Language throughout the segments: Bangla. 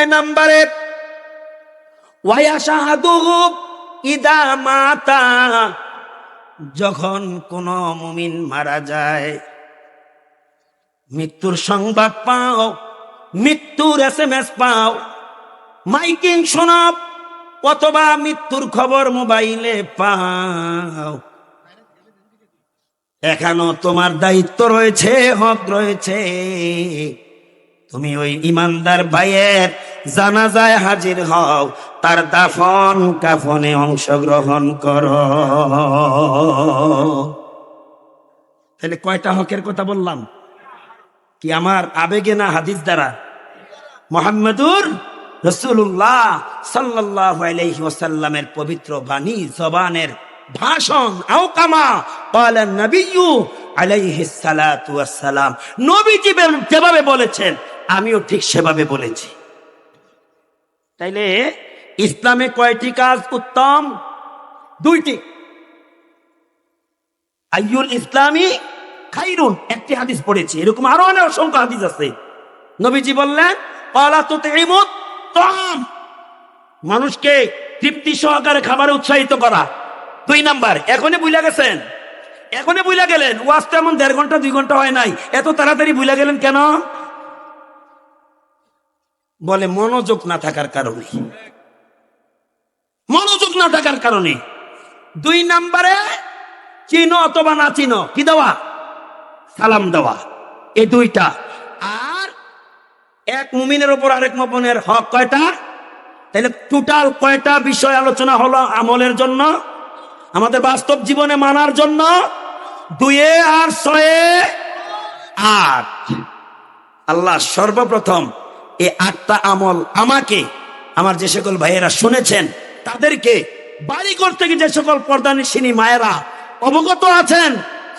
ছয় নম্বরে ইদা মাতা, যখন কোন মুমিন মারা যায়, মৃত্যুর সংবাদ পাও, মৃত্যুর এস এম এস পাও, মাইকিং শোনাব অথবা মৃত্যুর খবর মোবাইলে পাও। এখনও তোমার দায়িত্ব রয়েছে, হক রয়েছে। তুমি ওই ইমানদার ভাইয়ের জানাজায় হাজির হও, তার দাফন কাফনে অংশগ্রহণ কর। তাহলে কয়টা হকের কথা বললাম? কি আমার আবেগে না হাদিস দ্বারা? মোহাম্মদুর রসুল্লাহ সাল্লাহ পবিত্র বাণী জবানের ভাষণ। আও কামা বলেন নবিয়ু আলাইহি সালাতু ওয়াসসালাম। নবীজি যেভাবে বলেছেন, আমিও ঠিক সেভাবে বলেছি। তাইলে ইসলামে কয়টি কাজ উত্তম? দুইটি। আইয়ুল ইসলামী খাইরুন, একটি হাদিস পড়েছি। এরকম আরও অনেক অসংখ্য হাদিস আছে। নবীজি বললেন তো মানুষকে তৃপ্তি সহকারে খাবারে উৎসাহিত করা। দুই নাম্বার, এখনই বুঝলা গেছেন? এখনই বুঝলা গেলেন? ওয়াজ এমন দেড় ঘণ্টা, দুই ঘণ্টা হয় নাই। এত তাড়াতাড়ি বুঝলা গেলেন কেন? বলে মনোযোগ না থাকার কারণে। মনোযোগ না থাকার কারণে। দুই নাম্বারে, চিনো অথবা না চিনো, কি দেওয়া? সালাম দেওয়া। এই দুইটা। আর এক মুমিনের উপর আরেক মুমিনের হক কয়টা? তাহলে টোটাল কয়টা বিষয় আলোচনা হলো আমলের জন্য? আমাদের বাস্তব জীবনে মানার জন্য দুয়ে আর ছয়ে আট। আল্লাহ সর্বপ্রথম এই আটটা আমল আমাকে, আমার যে সকল ভাইয়েরা শুনেছেন, তাদেরকে বাড়ি করতে গিয়ে যে সকল পর্দানিসিনী মায়েরা অবগত আছেন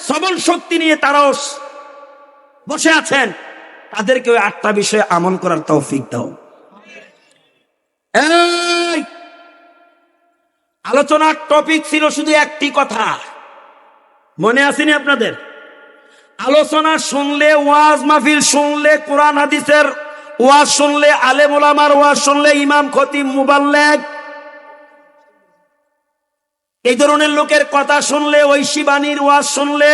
সবল শক্তি নিয়ে তারাও বসে আছেন, তাদেরকে ওই আটটা বিষয়ে আমল করার তৌফিক দাও! আলোচনার টপিক ছিল শুধু একটি কথা মনে আসেনি আপনাদের আলোচনা শুনলে, ওয়াজ মাহফিল শুনলে, কোরআন, হাদিসের ওয়াজ শুনলে, আলেম ওলামার ওয়াজ শুনলে, ইমাম খতিব মুবাল্লেগ এই ধরনের লোকের কথা শুনলে, ঐশী বাণীর ওয়াজ শুনলে।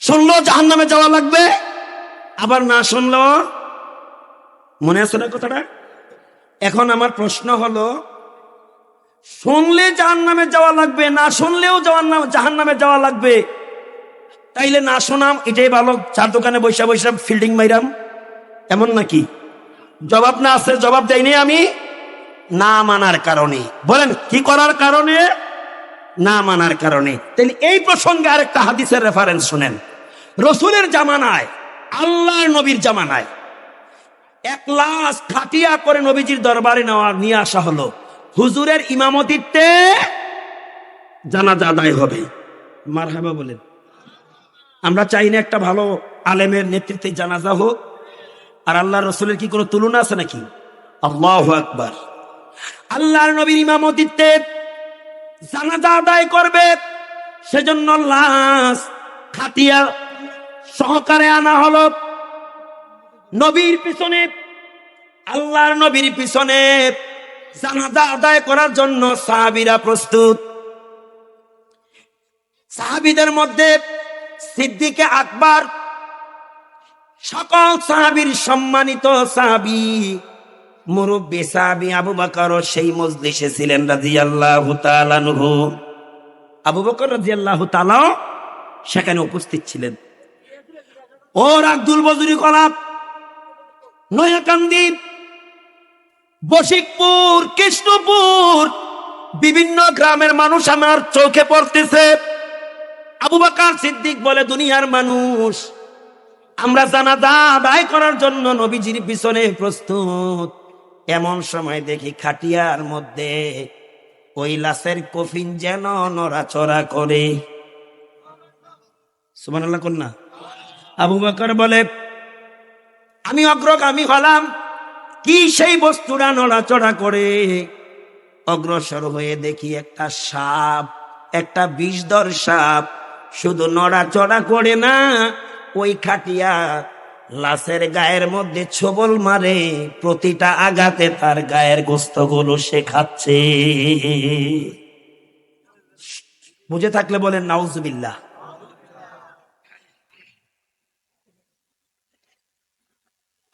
শুনলেও জাহান নামে যাওয়া লাগবে। আবার না শুনলেও মনে আছে না কথাটা? এখন আমার প্রশ্ন হলো, শুনলে জাহান নামে যাওয়া লাগবে, না শুনলেও জাহান নামে যাওয়া লাগবে? তাইলে না শোনাম, এটাই ভালো। চার দোকানে বৈশা বৈশা ফিল্ডিং মাইরাম। এমন নাকি? জবাব না আছে, জবাব দেয়নি আমি। না মানার কারণে। বলেন, কি করার কারণে? না মানার কারণে। তাহলে এই প্রসঙ্গে আরেকটা হাদিসের রেফারেন্স শুনেন। রসুলের জামানায়, আল্লাহর নবীর জামানায় এক লাশ খাটিয়া করে নবীজির দরবারে নেওয়া, নিয়ে আসা হলো। হুজুরের ইমামতিতে জানাজা আদায় হবে। মার বলেন। আমরা চাই না একটা ভালো আলেমের নেতৃত্বে জানাজা হোক। আর আল্লাহ রসুলের কি কোনো তুলনা আছে নাকি? আল্লাহ আকবার। আল্লাহর নবীর ইমামতিতে জানাজা আদায় করবে, সেজন্য লাশ খাটিয়া সহকারে আনা হলো। নবীর পিছনে, আল্লাহর নবীর পিছনে জানাজা আদায় করার জন্য সাহাবিরা প্রস্তুত। সাহাবিদের মধ্যে সিদ্দিকে আকবর, সকল সাহাবীর সম্মানিত সাহাবি, মুরব্বী সাহাবি আবু বকর সেই মজলিসে ছিলেন তাআলা আনহু। আবু বকর রাদিয়াল্লাহু তাআলা সেখানে উপস্থিত ছিলেন। ওর আব্দুল বজরি কলাপ, নয়াকান্দি, বশিকপুর, কৃষ্ণপুর, বিভিন্ন গ্রামের মানুষ আমার চোখে পড়তেছে। আবু বাকার সিদ্দিক বলে, দুনিয়ার মানুষ, আমরা জানাজা আদায় করার জন্য নবীজির পিছনে প্রস্তুত। এমন সময় দেখি খাটিয়ার মধ্যে লাশের কফিন যেন নড়াচড়া করে। কন্যা আবু বকর বলে, আমি অগ্রগামী হলাম। কি সেই বস্তুরা নড়াচড়া করে? অগ্রসর হয়ে দেখি একটা সাপ, একটা বিষধর সাপ শুধু নড়াচড়া করে না, ওই খাটিয়া লাশের গায়ের মধ্যে ছবল মারে, প্রতিটা আঘাতে তার গায়ের গোস্তগুলো সে খাচ্ছে। বুঝে থাকলে বলেন, নাউজুবিল্লাহ।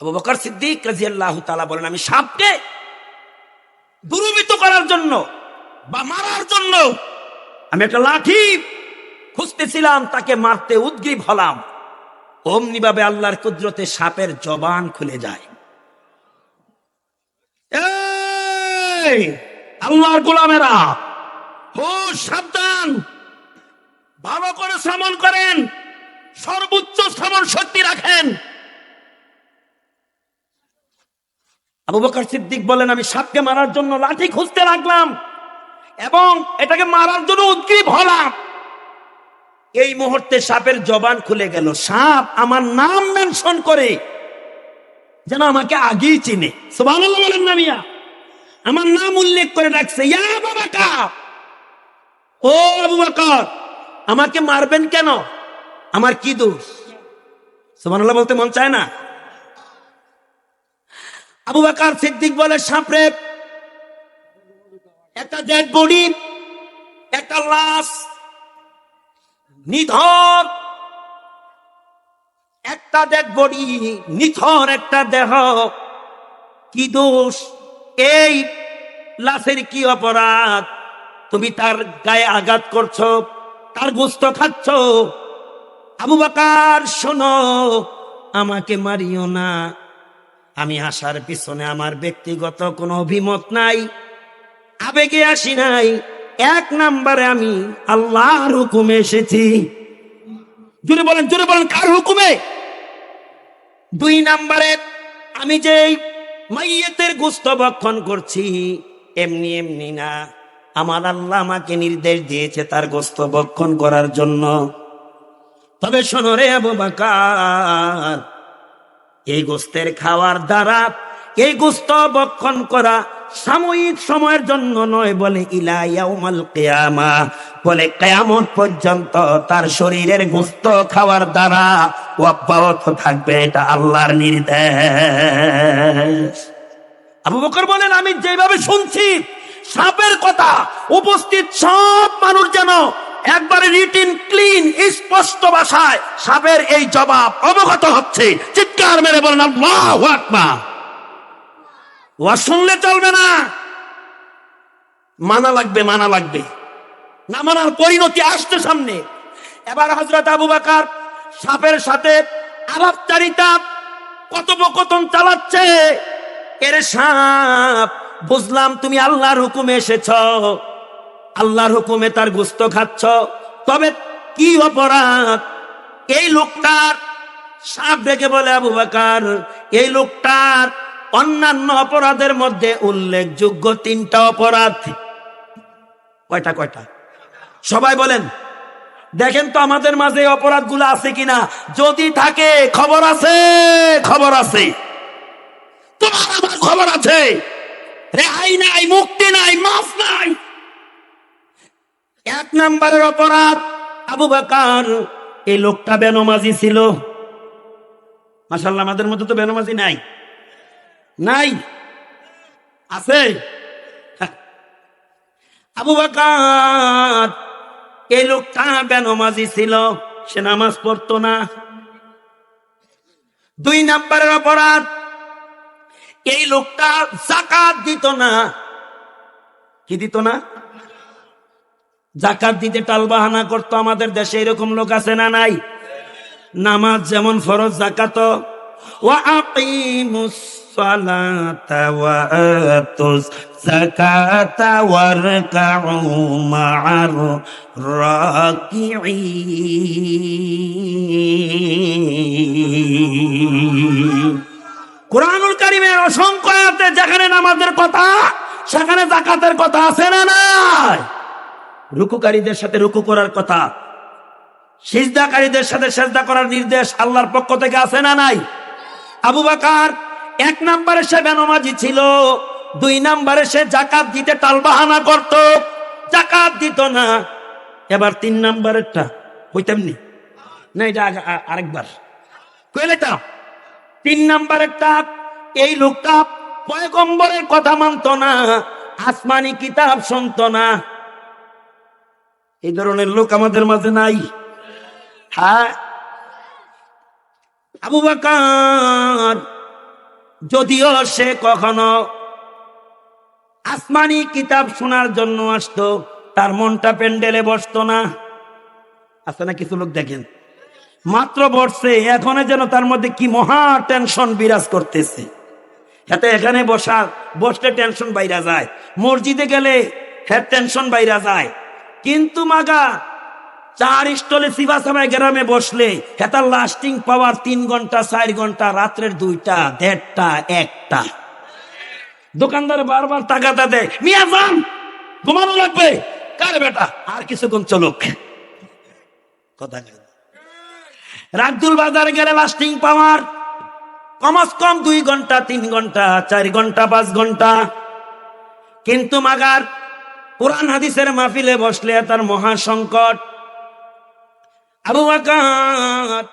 আবু বকর সিদ্দিক রাজিয়াল্লাহু তাআলা বলেন, আমি সাপকে দুরুবিত করার জন্য বা মারার জন্য আমি একটা লাঠি খুঁজতেছিলাম তাকে মারতে উদ্গ্রীব হলাম। অমনি ভাবে আল্লাহর কুদরতে সাপের জবান খুলে যায়। আল্লাহর গোলামেরা ও সাবধান। ভালো করে শ্রমণ করেন সর্বোচ্চ শ্রমণ শক্তি রাখেন। আবু বকর সিদ্দিক বলেন আমি সাপকে মারার জন্য লাঠি খুঁজতে লাগলাম এবং এটাকে মারার জন্য উদ্গ্রীব হলাম। এই মুহূর্তে সাপের জবান খুলে গেল। সাপ আমার নাম মেনশন করে যেন আমাকে আগেই চিনে। আমার নাম উল্লেখ করে রাখছে। ও আমাকে মারবেন কেন? আমার কি দোষ? সুবহানাল্লাহ বলতে মন চায় না। আবু বাকার সিদ্দিক বলে সাপরে একটা ডেড বডি একটা লাশ নিধর একটা ডেড বডি, নিথর একটা দেহ। কি দোষ? এই লাশের কি অপরাধ? তুমি তার গায়ে আঘাত করছ, তার গোস্ত খাচ্ছ। আবু বাকার, শোনো, আমাকে মারিও না। আমি আসার পিছনে আমার ব্যক্তিগত কোনো অভিমত নাই। আবেগে আসি নাই। এক নাম্বারে আমি আল্লাহর হুকুমে এসেছি। জুড়ে বলেন জুড়ে বলেন, কার হুকুমে? দুই নাম্বারে আমি যে মাইয়েতের গুস্ত ভক্ষণ করছি, এমনি এমনি না। আমার আল্লাহ আমাকে নির্দেশ দিয়েছে তার গোস্ত ভক্ষণ করার জন্য। তবে শোনো রে আবু বাকার, এই গোস্তের খাওয়ার দ্বারা এই গোস্ত বক্ষণ করা সাময়িক সময়ের জন্য নয় বলে ইলাইয়াউমাল কিয়ামা, বলে কিয়ামত পর্যন্ত তার শরীরের গোস্ত খাওয়ার দ্বারা অব্যাহত থাকবে, এটা আল্লাহর নির্দেশ। আবু বকর বলেন, আমি যেভাবে শুনছি, সাপের কথা, উপস্থিত সব মানুষ যেন একবারে রিটিন, ক্লিন, স্পষ্ট ভাষায় সাপের এই জবাব অবগত হচ্ছে। চিৎকার মেরে বলেন, আল্লাহু আকবার। ওয়া শুনলে চলবে না। মানা লাগবে মানা লাগবে। না মানার পরিণতি আসছে সামনে। এবার হজরত আবু বাকার সাপের সাথে আলাপচারিতা, কথোপকথন চালাচ্ছে। এর সাপ, বুঝলাম তুমি আল্লাহর হুকুমে এসেছ। আল্লাহর হুকুমে তার গুস্ত খাচ্ছ। তবে কি অপরাধ? এই লোকটার সাপ ডেকে বলে আবু বাকার, এই লোকটার অন্যান্য অপরাধের মধ্যে উল্লেখযোগ্য তিনটা অপরাধ। কয়টা কয়টা? সবাই বলেন। দেখেন তো আমাদের মাঝে অপরাধগুলো আছে কিনা। যদি থাকে, খবর আছে খবর আছে। তোমার আমার খবর আছে। রেহাই নাই, মুক্তি নাই, মাফ নাই। এক নম্বরের অপরাধ, আবু বাকার। এই লোকটা বেনমাজি ছিল। মাসাল্লাহ আমাদের মধ্যে তো বেনমাজি নাই। নাই। আছে। আবু বাকার, এই লোকটা বেনমাজি ছিল, সে নামাজ পড়তো না। দুই নাম্বারের অপরাধ, এই লোকটা জাকাত দিত না। কি দিত না? জাকাত দিতে টালবাহানা করতো আমাদের দেশে, এরকম লোক আছে না নাই? নামাজ যেমন ফরজ জাকাত আকিমুস আতুস যাকাতা ওয়ারকাউ মা'আর কোরআনুল কারিমের অসংখ্য আয়াতে যেখানে নামাজের কথা, সেখানে জাকাতের কথা আছে না নাই? রুকুকারীদের সাথে রুকু করার কথা, সিজদাকারীদের সাথে সেজদা করার নির্দেশ আল্লাহর পক্ষ থেকে আছে না নাই? আবু বাকার এক নম্বরে সে বেনমাজি ছিল, দুই নম্বরে সে জাকাত দিতে টালবাহানা করত, জাকাত দিত না। এবার তিন নম্বরেরটা হইতামনি না, এটা আরেকবার। কইলে তিন নাম্বার একটা এই লোকটা পয়গম্বরের কথা মানত না, আসমানি কিতাব শুনত না। এই ধরনের লোক আমাদের মাঝে নাই। হ্যাঁ? আবু বাকার যদিও সে কখনো আসমানি কিতাব শোনার জন্য আসতো, তার মনটা প্যান্ডেলে বসতো না। আছে না কিছু লোক দেখেন? মাত্র বসছে, এখন যেন তার মধ্যে কি মহা টেনশন বিরাজ করতেছে। এতে এখানে বসার বসলে টেনশন বাইরা যায়। মসজিদে গেলে হ্যাঁ টেনশন বাইরা যায়। কিন্তু মাগা চার স্টলে শিবাসাবাই গ্রামে বসলে, হেতার লাস্টিং পাওয়ার তিন ঘণ্টা, চার ঘণ্টা, রাত্রের দুইটা, দেড়টা, একটা। দোকানদার বারবার টাকাটা দেয়, মিয়া যান, ঘুমানো লাগবে। কার বেটা, আর কিছুক্ষণ চলুক। কথা। রাগদুল বাজারে গেলে লাস্টিং পাওয়ার কমস কম দুই ঘণ্টা, তিন ঘণ্টা, চার ঘণ্টা, পাঁচ ঘণ্টা। কিন্তু মাগার, কোরআন হাদিসের মাহফিলে বসলে তার মহা সংকট। আবু বাকার